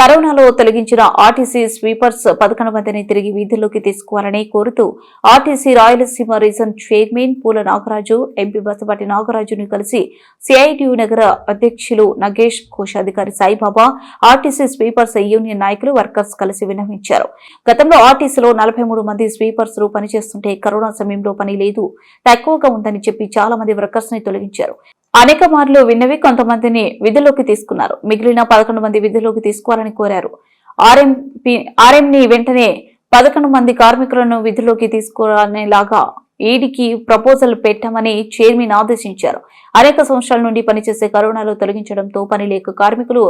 కరోనాలో తొలగించిన RTC sweepers పదకొండు మందిని తిరిగి వీధుల్లోకి తీసుకోవాలని కోరుతూ ఆర్టీసీ రాయలసీమ రీజన్ చైర్మన్ పూల నాగరాజు ఎంపీ బసపాటి నాగరాజును కలిసి సిఐటియు నగర అధ్యక్షులు నగేష్ కోశాధికారి సాయిబాబా ఆర్టీసీ స్వీపర్స్ యూనియన్ నాయకులు వర్కర్స్ కలిసి విన్నవించారు. గతంలో ఆర్టీసీలో నలభై మూడు మంది స్వీపర్స్ పనిచేస్తుంటే కరోనా సమయంలో పని లేదు తక్కువగా ఉందని చెప్పి చాలా మంది వర్కర్స్ని తొలగించారు. అనేక మార్లు విన్నవి కొంతమందిని విధుల్లోకి తీసుకున్నారు. మిగిలిన పదకొండు మంది విధుల్లోకి తీసుకోవాలని కోరారు. ఆర్ఎంపీ ఆర్ఎంని వెంటనే పదకొండు మంది కార్మికులను విధుల్లోకి తీసుకురానేలాగా ఈడీకి ప్రపోజల్ పెట్టామని చైర్మన్ ఆదేశించారు. అనేక సంవత్సరాల నుండి పనిచేసే కరోనాలో తొలగించడంతో పని లేక కార్మికులు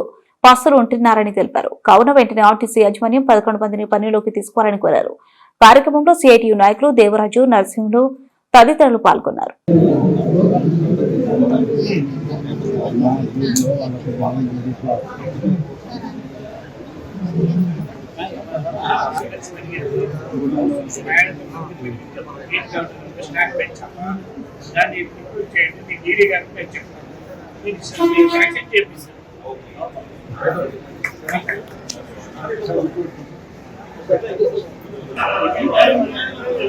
పస్తులు ఉంటున్నారని తెలిపారు. కావున వెంటనే ఆర్టీసీ యాజమాన్యం పదకొండు మందిని పనిలోకి తీసుకోవాలని కోరారు. కార్యక్రమంలో సిఐటియు నాయకులు దేవరాజు నరసింహులు తదితరులు పాల్గొన్నారు. దాన్ని చేయండి మీ డీడీ గారికి నేను చెప్తాను మీరు శాంక్షన్ చేపిస్తాను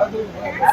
చెప్తారా